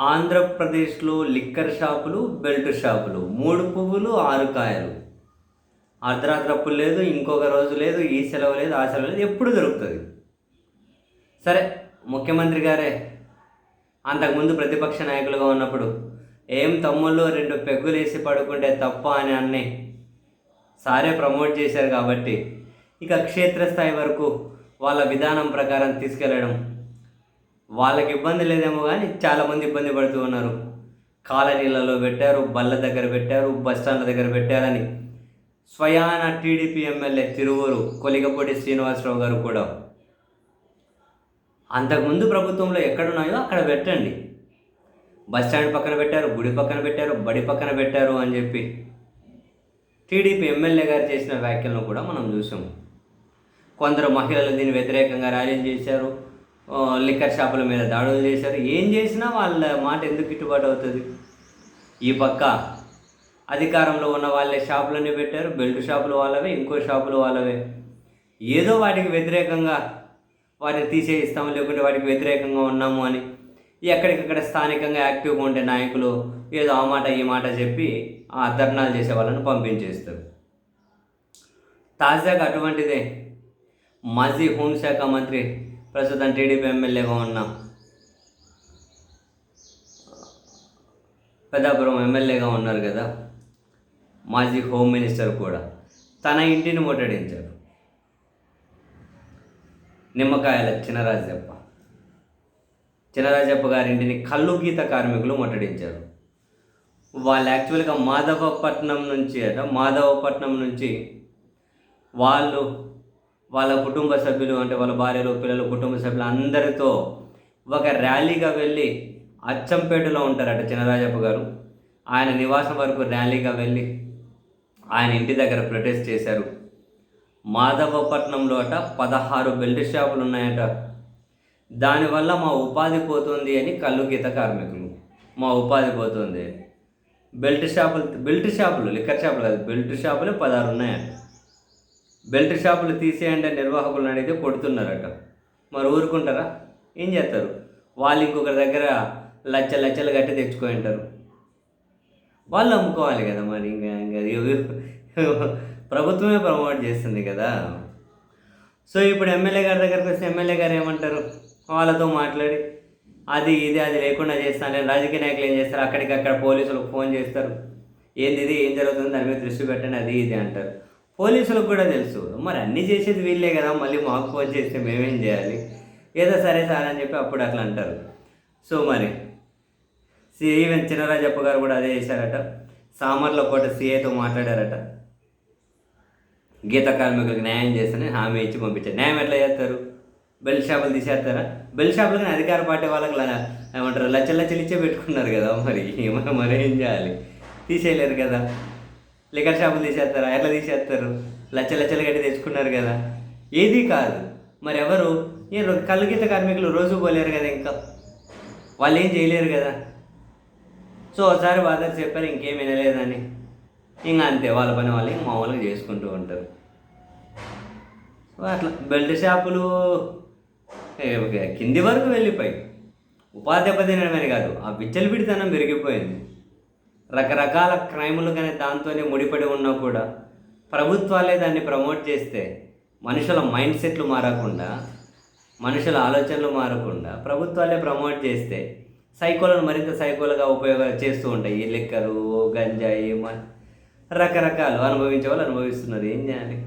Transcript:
ఆంధ్రప్రదేశ్లో లిక్కర్ షాపులు బెల్ట్ షాపులు. మూడు పువ్వులు ఆరు కాయలు. అర్ధరాత్రప్పుడు లేదు ఇంకొక రోజు లేదు ఈ సెలవు లేదు ఆ సెలవు లేదు ఎప్పుడు దొరుకుతుంది? సరే ముఖ్యమంత్రి గారే అంతకుముందు ప్రతిపక్ష నాయకులుగా ఉన్నప్పుడు ఏం తమ్ముళ్ళు రెండు పెగ్గులు వేసి పడుకుంటే తప్ప అని అన్ని. సారే ప్రమోట్ చేశారు కాబట్టి ఇక క్షేత్రస్థాయి వరకు వాళ్ళ విధానం ప్రకారం తీసుకెళ్ళడం వాళ్ళకి ఇబ్బంది లేదేమో కానీ చాలామంది ఇబ్బంది పడుతూ ఉన్నారు. కాలనీలలో పెట్టారు బల్ల దగ్గర పెట్టారు బస్ స్టాండ్ల దగ్గర పెట్టారని. స్వయాన టీడీపీ ఎమ్మెల్యే తిరువూరు కొలిగపూడి శ్రీనివాసరావు గారు కూడా. అంతకుముందు ప్రభుత్వంలో ఎక్కడున్నాయో అక్కడ పెట్టండి. బస్ స్టాండ్ పక్కన పెట్టారు గుడి పక్కన పెట్టారు బడి పక్కన పెట్టారు అని చెప్పి. టీడీపీ ఎమ్మెల్యే గారు చేసిన వ్యాఖ్యలను కూడా మనం చూసాము. కొందరు మహిళలు దీన్ని వ్యతిరేకంగా ర్యాలీలు చేశారు లిక్కర్ షాపుల మీద దాడులు చేశారు. ఏం చేసినా వాళ్ళ మాట ఎందుకు గిట్టుబాటు అవుతుంది? ఈ పక్క అధికారంలో ఉన్న వాళ్ళే షాపులన్నీ పెట్టారు. బెల్ట్ షాపులు వాళ్ళవే ఇంకో షాపులు వాళ్ళవే. ఏదో వాటికి వ్యతిరేకంగా వాటిని తీసేయిస్తాము లేకుంటే వాటికి వ్యతిరేకంగా ఉన్నాము అని ఎక్కడికక్కడ స్థానికంగా యాక్టివ్గా ఉండే నాయకులు ఏదో ఆ మాట ఈ మాట చెప్పి ఆ ధర్నాలు చేసే వాళ్ళని పంపించేస్తారు. తాజాగా అటువంటిదే మాజీ హోంశాఖ మంత్రి ప్రస్తుతం టీడీపీ ఎమ్మెల్యేగా ఉన్న పెద్దాపురం ఎమ్మెల్యేగా ఉన్నారు కదా మాజీ హోమ్ మినిస్టర్ కూడా. తన ఇంటిని ముట్టడించారు. నిమ్మకాయల చినరాజప్ప. చినరాజప్ప గారి ఇంటిని గీత కార్మికులు ముట్టడించారు. వాళ్ళు యాక్చువల్గా మాధవపట్నం నుంచి అట మాధవపట్నం నుంచి వాళ్ళు వాళ్ళ కుటుంబ సభ్యులు అంటే వాళ్ళ భార్యలు పిల్లలు కుటుంబ సభ్యులు అందరితో ఒక ర్యాలీగా వెళ్ళి అచ్చంపేటలో ఉంటారట చినరాజప్ప గారు. ఆయన నివాసం వరకు ర్యాలీగా వెళ్ళి ఆయన ఇంటి దగ్గర ప్రొటెస్ట్ చేశారు. మాధవపట్నంలో అట పదహారు బెల్ట్ షాపులు ఉన్నాయట. దానివల్ల మా ఉపాధి పోతుంది అని కళ్ళు గీత కార్మికులు. మా ఉపాధి పోతుంది. బెల్ట్ షాపులు బెల్ట్ షాపులు లిక్కర్ షాపులు కాదు బెల్ట్ షాపులు పదహారు ఉన్నాయట. బెల్ట్ షాపులు తీసేయండి నిర్వాహకులను అడిగితే కొడుతున్నారట. మరి ఊరుకుంటారా? ఏం చేస్తారు? వాళ్ళు ఇంకొకరి దగ్గర లచ్చ లచ్చలు కట్టి తెచ్చుకొని వాళ్ళు అమ్ముకోవాలి కదా మరి. ఇంకా ఇంకా ప్రభుత్వమే ప్రమోట్ చేస్తుంది కదా. సో ఇప్పుడు ఎమ్మెల్యే గారి దగ్గరకు వస్తే ఎమ్మెల్యే గారు ఏమంటారు? వాళ్ళతో మాట్లాడి అది ఇది అది లేకుండా చేస్తాను నేను రాజకీయ నాయకులు ఏం చేస్తారు? అక్కడికక్కడ పోలీసులకు ఫోన్ చేస్తారు. ఏంది ఇది? ఏం జరుగుతుంది? దాని మీద దృష్టి పెట్టండి అది ఇది అంటారు. పోలీసులకు కూడా తెలుసు. మరి అన్నీ చేసేది వీళ్ళే కదా మళ్ళీ మాకు ఫోన్ చేస్తే మేమేం చేయాలి? ఏదో సరే సార్ అని చెప్పి అప్పుడు అట్లా అంటారు. సో మరి సి ఈవెన్ చినరాజప్ప గారు కూడా అదే చేశారట. సామర్ల కోట సీఏతో మాట్లాడారట. గీత కార్మికులకు న్యాయం చేస్తానని హామీ ఇచ్చి పంపించారు. న్యాయం ఎట్లా చేస్తారు? బెల్ షాపులు తీసేస్తారా? బెల్ షాపులకు అధికార పార్టీ వాళ్ళకి ఏమంటారు? లచ్చ లచ్చలు ఇచ్చే పెట్టుకున్నారు కదా మరి. ఏమైనా మరి ఏం చేయాలి? తీసేయలేరు కదా. లిక్కర్ షాపులు తీసేస్తారా? ఎట్లా తీసేస్తారు? లచ్చ లచ్చలు కట్టి తెచ్చుకున్నారు కదా. ఏది కాదు. మరి ఎవరు? ఏ రో- కార్మికులు రోజు పోలేరు కదా ఇంకా. వాళ్ళు ఏం చేయలేరు కదా. సో ఒకసారి బాధలు చెప్పారు ఇంకేం వినలేదని. ఇంకా అంతే వాళ్ళ పని వాళ్ళు మామూలుగా చేసుకుంటూ ఉంటారు. అట్లా బెల్ట్ షాపులు కింది వరకు వెళ్ళిపోయి ఉపాధి దెబ్బతినడమే కాదు ఆ విచ్చలవిడితనం పెరిగిపోయింది. రకరకాల క్రైములు కానీ దాంతోనే ముడిపడి ఉన్నా కూడా ప్రభుత్వాలే దాన్ని ప్రమోట్ చేస్తే మనుషుల మైండ్ సెట్లు మారకుండా మనుషుల ఆలోచనలు మారకుండా ప్రభుత్వాలే ప్రమోట్ చేస్తే సైకోలను మరింత సైకోలుగా ఉపయోగ చేస్తూ ఉంటాయి. ఈ గంజాయి మ- రకరకాలు అనుభవించే వాళ్ళు అనుభవిస్తున్నారు. ఏం చేయాలి?